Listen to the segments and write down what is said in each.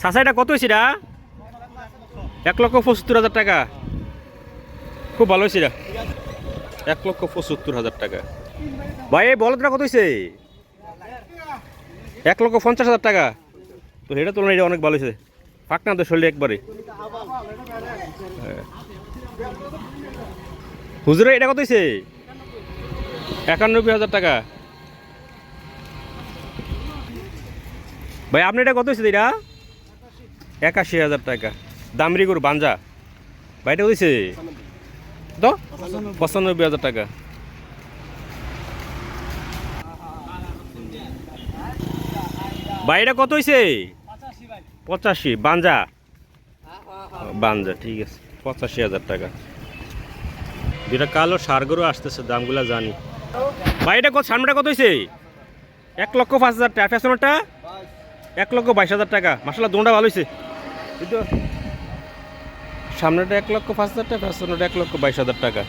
চাচা, এটা কত হয়েছে এক লক্ষ পঁচাত্তর হাজার টাকা। খুব ভালো হয়েছে এটা এক লক্ষ পঁচাত্তর হাজার টাকা। ভাই, এই বলদটা কত হয়েছে এক লক্ষ পঞ্চাশ হাজার টাকা। তো এটা তুলনায় এটা অনেক ভালো হয়েছে পাক না তো শরীরে একবারে। হুজুরে, এটা কত হয়েছে একানব্বই হাজার টাকা। ভাই, আপনি এটা কত হয়েছে এটা? একাশি হাজার টাকা। দামরি গরু, বাঞ্জা। ভাই এটা হয়েছে তো? পঁচানব্বই হাজার টাকা। এটা কত হয়েছে পঁচাশি, বাঞ্জা। বাঞ্জা, ঠিক আছে। পঁচাশি হাজার টাকা। যেটা কালো সার গরু আসতেছে, দামগুলা জানি। এটা কত সামনেটা কত হয়েছে এক লক্ষ পাঁচ হাজার টাকা। এক লক্ষ বাইশ হাজার টাকা। মাসাল্লাহ দোনটা ভালো হয়েছে কিন্তু সামনেটা এক লক্ষ পাঁচ হাজার টাকা ফ্যাশনটা এক লক্ষ বাইশ হাজার টাকা।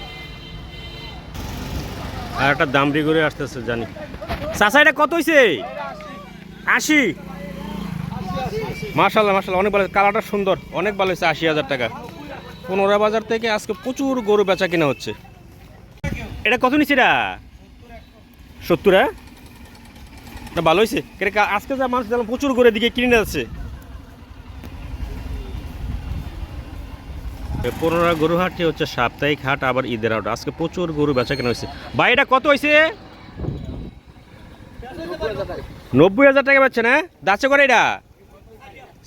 আর একটা দামড়ি করে আসতেছে, জানি। চাষা এটা কত হয়েছে আশি। মাশাল্লাহ মাশাল্লাহ, অনেক ভালো। কালারটা সুন্দর। অনেক ভালো হয়েছে আশি হাজার টাকা। পনেরো বাজার থেকে আজকে প্রচুর গরু বেচা কিনা হচ্ছে। এটা কত নিচ্ছে এটা? সত্তর হ্যাঁ? এটা ভালো হয়েছে আজকে যা মানুষ প্রচুর গরুর দিকে কিনে যাচ্ছে। পনেরো গরু হাটটি হচ্ছে সাপ্তাহিক হাট, আবার ঈদের হাট। আজকে প্রচুর গরু বেচা কেনা হয়েছে। ভাই, এটা কত হয়েছে? নব্বই হাজার টাকা পাচ্ছে না যাচ্ছে করে এটা?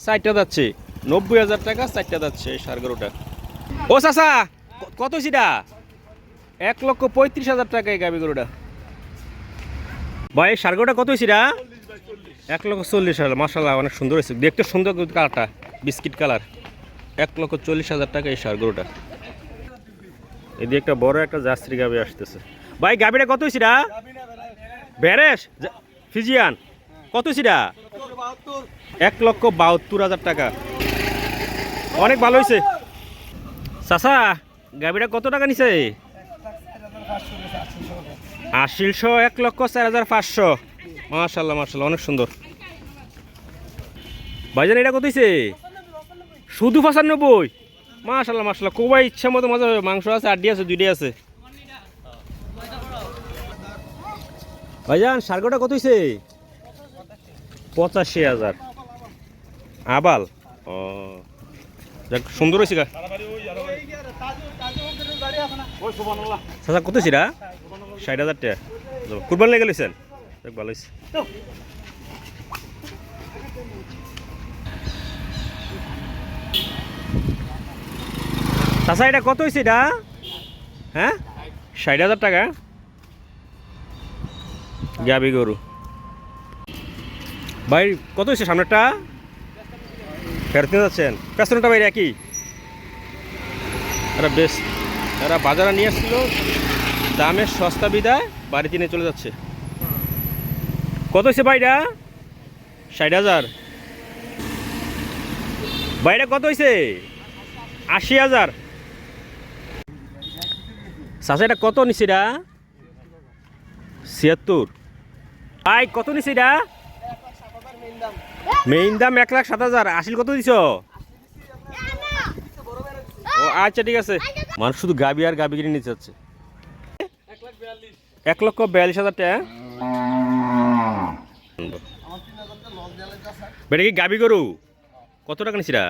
ষাটটা যাচ্ছে। নব্বই হাজার টাকা, ষাটটা যাচ্ছে সার গরুটা। ও চাষা কত হয়েছে এটা? এক লক্ষ পঁয়ত্রিশ হাজার টাকা এই গাবি গরুটা। ভাই সার গরুটা কত হয়েছে এটা? এক লক্ষ চল্লিশ হাজার মাসাল্লাহ অনেক সুন্দর হয়েছে। দেখতে সুন্দর কালারটা, বিস্কিট কালার। এক লক্ষ চল্লিশ হাজার টাকা এই সার গরুটা। এদিকে একটা বড় একটা জাস্ত্রী গাবি আসতেছে। ভাই, গাবিটা কত হয়েছে এটা ব্যারেস ফিজিয়ান, কত সিটা এক লক্ষ বাহাত্তর হাজার টাকা। অনেক ভালো হয়েছে চাষা গাবিটা কত টাকা নিছে? আশিলশো এক লক্ষ চার হাজার পাঁচশো। মাশাল্লাহ মাশাল্লাহ, অনেক সুন্দর। ভাইজান, এটা কত হয়েছে শুধু পঁচানব্বই? মাশাল্লাহ মাশাল্লাহ কোবাই ইচ্ছা মতো মজা হবে মাংস আছে, আড্ডি আছে, দুইটাই আছে। ভাইজান, সার্গোটা কত হয়েছে পঁচাশি হাজার। আবাল? ও, যাক, সুন্দর হয়েছে কত রা? ষাট হাজার টাকা। কুরবান লেগে যাক, ভালো হয়েছে চাচা, এটা কত হয়েছে এটা? হ্যাঁ? ষাট হাজার টাকা। গাবি গরু। ভাই, কত হয়েছে সামনেরটা? ফেরত যাচ্ছেন? পেছনটা বাইরে একই এরা বেশ, এরা বাজারে নিয়ে আসছিল দামের সস্তা বিদায়, বাড়িতে নিয়ে চলে যাচ্ছে। কত হয়েছে ভাইটা ষাট হাজার। বাইরে কত হয়েছে আশি হাজার। চাষা এটা কত নিছে এটা? ছিয়াত্তর। আই কত নিছে এটা? মেইন দাম এক লাখ সাত হাজার। আসিল কত দিছ? ও আচ্ছা ঠিক আছে। মানুষ শুধু গাবি আর গাবি কিনে নিতে যাচ্ছে। এক লক্ষ বিয়াল্লিশ হাজার টাকা বেটা, কি গাবি গরু? কত টাকা নিছি নিছিরা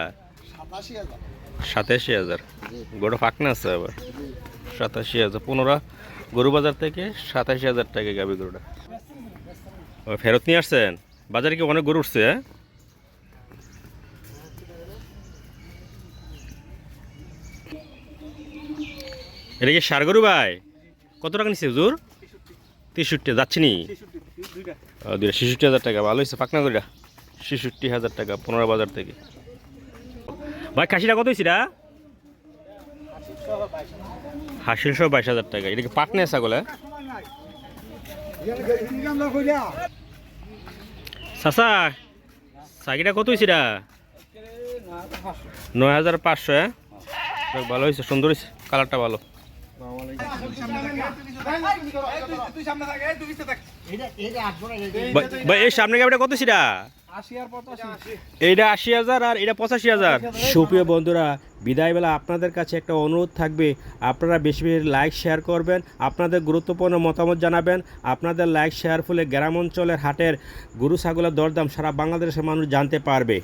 সাতাশি হাজার। গরু ফাঁকনা আছে আবার। সাতাশি হাজার, পনেরো গরু বাজার থেকে সাতাশি হাজার টাকা গাবি গরুটা। ফেরত নিয়ে আসছেন? বাজারে কি অনেক গরু উঠছে হ্যাঁ? এটা কি সার গরু ভাই? কত টাকা নিচ্ছে হুজুর? তেষট্টি, যাচ্ছি নি? ছেষট্টি হাজার টাকা, ভালো হয়েছে পাকনা গরুটা। ছেষট্টি হাজার টাকা, পনেরো বাজার থেকে। ভাই, খাসিটা কত হয়েছে হাসিল সহ বাইশ হাজার টাকা। এটা কি পাকনা ছাগল হ্যাঁ? চাচা চাকিটা কত হয়েছে এটা? নয় হাজার পাঁচশো হ্যাঁ? ভালো হয়েছে সুন্দর হয়েছে কালারটা ভালো। ভাই- এই সামনে গাড়িটা কত সেটা এইটা আশি হাজার আর এটা পঁচাশি হাজার। সুপ্রিয় বন্ধুরা বিদায়বেলা আপনাদের কাছে একটা অনুরোধ থাকবে। আপনারা বেশি বেশি লাইক শেয়ার করবেন। আপনাদের গুরুত্বপূর্ণ মতামত জানাবেন। আপনাদের লাইক শেয়ার ফলে গ্রাম অঞ্চলের হাটের গরু ছাগলের দরদাম সারা বাংলাদেশের মানুষ জানতে পারবে।